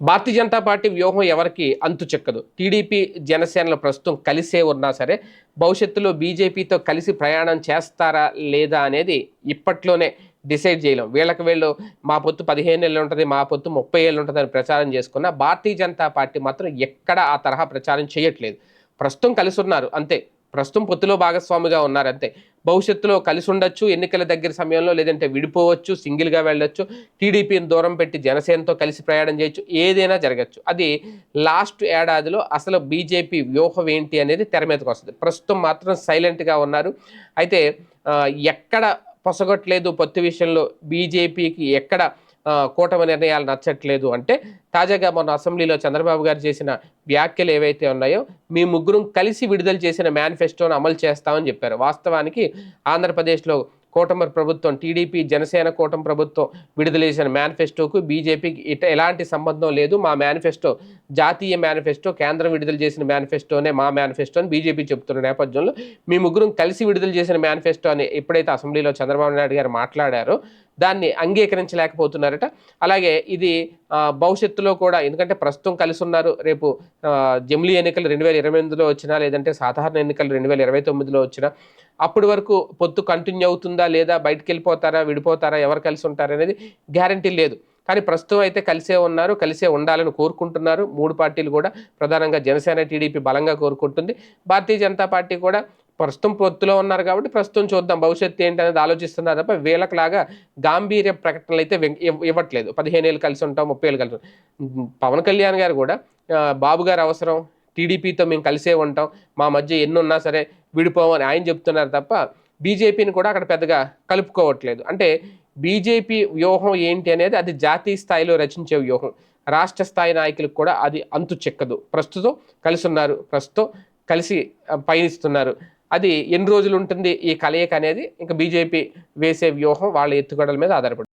Bharatiya Janata party వ్యూహం ఎవరికి అంతు చెక్కదు. TDP జనసేనలు ప్రస్తుతం కలిసే ఉన్నా సరే భవిష్యత్తులో బీజేపీతో కలిసి ప్రయాణం చేస్తారా లేదా అనేది ఇప్పట్లోనే డిసైడ్ చేయలేం. వీళ్ళకి వీళ్ళు మా పొత్తు పదిహేను ఏళ్ళు ఉంటుంది మా పొత్తు ముప్పై ఏళ్ళు ఉంటుంది అని ప్రచారం చేసుకున్న భారతీయ జనతా పార్టీ మాత్రం ఎక్కడ ఆ తరహా ప్రచారం చేయట్లేదు. ప్రస్తుతం కలిసి ఉన్నారు అంతే. ప్రస్తుతం పొత్తులో భాగస్వామిగా ఉన్నారు అంతే. భవిష్యత్తులో కలిసి ఉండొచ్చు ఎన్నికల దగ్గర సమయంలో లేదంటే విడిపోవచ్చు సింగిల్గా వెళ్ళొచ్చు టీడీపీని దూరం పెట్టి జనసేనతో కలిసి ప్రయాణం చేయొచ్చు ఏదైనా జరగచ్చు. అది లాస్ట్ ఏడాదిలో అసలు బీజేపీ వ్యూహం ఏంటి అనేది తెర మీదకి వస్తుంది. ప్రస్తుతం మాత్రం సైలెంట్గా ఉన్నారు. అయితే ఎక్కడ పొసగట్లేదు పొత్తు విషయంలో బీజేపీకి ఎక్కడ కూటమి నిర్ణయాలు నచ్చట్లేదు అంటే తాజాగా మొన్న అసెంబ్లీలో చంద్రబాబు గారు చేసిన వ్యాఖ్యలు ఏవైతే ఉన్నాయో మీ ముగ్గురం కలిసి విడుదల చేసిన మేనిఫెస్టోను అమలు చేస్తామని చెప్పారు. వాస్తవానికి ఆంధ్రప్రదేశ్లో కూటమి ప్రభుత్వం టీడీపీ జనసేన కూటమి ప్రభుత్వం విడుదల చేసిన మేనిఫెస్టోకు బీజేపీకి ఇట ఎలాంటి సంబంధం లేదు. మా మేనిఫెస్టో జాతీయ మేనిఫెస్టో కేంద్రం విడుదల చేసిన మేనిఫెస్టోనే మా మేనిఫెస్టో అని బీజేపీ చెబుతున్న నేపథ్యంలో మీ ముగ్గురం కలిసి విడుదల చేసిన మేనిఫెస్టో అని ఎప్పుడైతే అసెంబ్లీలో చంద్రబాబు నాయుడు గారు మాట్లాడారో దాన్ని అంగీకరించలేకపోతున్నారట. అలాగే ఇది భవిష్యత్తులో కూడా ఎందుకంటే ప్రస్తుతం కలిసి ఉన్నారు రేపు జమిలీ ఎన్నికలు రెండు వేల ఇరవై ఎనిమిదిలో వచ్చినా లేదంటే సాధారణ ఎన్నికలు రెండు వేల ఇరవై తొమ్మిదిలో వచ్చినా అప్పటి వరకు పొత్తు కంటిన్యూ అవుతుందా లేదా బయటకు వెళ్ళిపోతారా విడిపోతారా ఎవరు కలిసి ఉంటారనేది గ్యారంటీ లేదు. కానీ ప్రస్తుతం అయితే కలిసే ఉన్నారు కలిసే ఉండాలని కోరుకుంటున్నారు. మూడు పార్టీలు కూడా ప్రధానంగా జనసేన టీడీపీ బలంగా కోరుకుంటుంది. భారతీయ జనతా పార్టీ కూడా ప్రస్తుతం పొత్తులో ఉన్నారు కాబట్టి ప్రస్తుతం చూద్దాం. భవిష్యత్తు ఏంటి అనేది ఆలోచిస్తున్నారు తప్ప వీళ్ళకిలాగా గాంభీర్య ప్రకటనలు అయితే ఇవ్వట్లేదు. పదిహేను ఏళ్ళు కలిసి ఉంటాం ముప్పై ఏళ్ళు కలిసి ఉంటాం. పవన్ కళ్యాణ్ గారు కూడా బాబు గారు అవసరం టీడీపీతో మేము కలిసే ఉంటాం మా మధ్య ఎన్ని ఉన్నా సరే విడిపోమని ఆయన చెప్తున్నారు తప్ప బీజేపీని కూడా అక్కడ పెద్దగా కలుపుకోవట్లేదు. అంటే బీజేపీ వ్యూహం ఏంటి అనేది అది జాతీయ స్థాయిలో రచించే వ్యూహం. రాష్ట్ర స్థాయి నాయకులకు కూడా అది అంతు చెక్కదు. ప్రస్తుతం కలిసి ఉన్నారు ప్రస్తుతం కలిసి పయనిస్తున్నారు. అది ఎన్ని రోజులు ఉంటుంది? ఈ కలయిక అనేది ఇంకా బీజేపీ వేసే వ్యూహం వాళ్ళ ఎత్తుగడల మీద ఆధారపడి